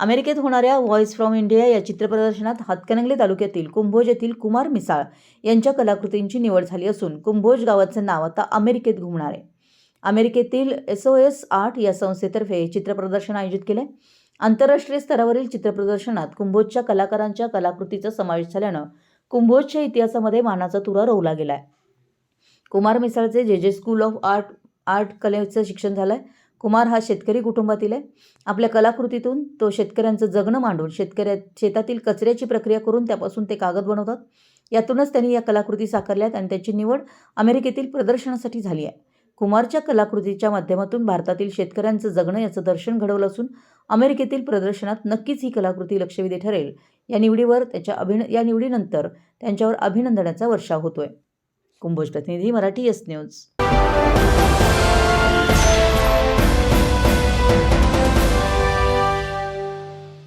अमेरिकेत होणाऱ्या voice from India या चित्रप्रदर्शनात हातकणंगले तालुक्यातील कुंभोज येथील कुमार मिसाळ यांच्या कलाकृतींची निवड झाली असून कुंभोज गावाचं नाव आता अमेरिकेत घुमणार आहे. अमेरिकेतील एस ओ एस आर्ट या संस्थेतर्फे हे चित्रप्रदर्शन आयोजित केलं आहे आंतरराष्ट्रीय स्तरावरील चित्रप्रदर्शनात कुंभोजच्या कलाकारांच्या कलाकृतीचा समावेश झाल्यानं कुंभोजच्या इतिहासामध्ये मानाचा तुरा रोवला गेला आहे Kumar मिसाळचे J J school of art art कलेचं शिक्षण झालं आहे कुमार हा शेतकरी कुटुंबातील आहे. आपल्या कलाकृतीतून तो शेतकऱ्यांचं जगणं मांडून शेतकऱ्या शेतातील कचऱ्याची प्रक्रिया करून त्यापासून ते कागद बनवतात. यातूनच त्यांनी या कलाकृती साकारल्यात आणि त्याची निवड अमेरिकेतील प्रदर्शनासाठी झाली आहे. कुमारच्या कलाकृतीच्या माध्यमातून भारतातील शेतकऱ्यांचं जगणं याचं दर्शन घडवलं असून अमेरिकेतील प्रदर्शनात नक्कीच ही कलाकृती लक्षवेधी ठरेल. या निवडीवर त्याच्या अभिन या निवडीनंतर त्यांच्यावर अभिनंदनाचा वर्षाव होतोय. कुंभोज प्रतिनिधी मराठी एस न्यूज.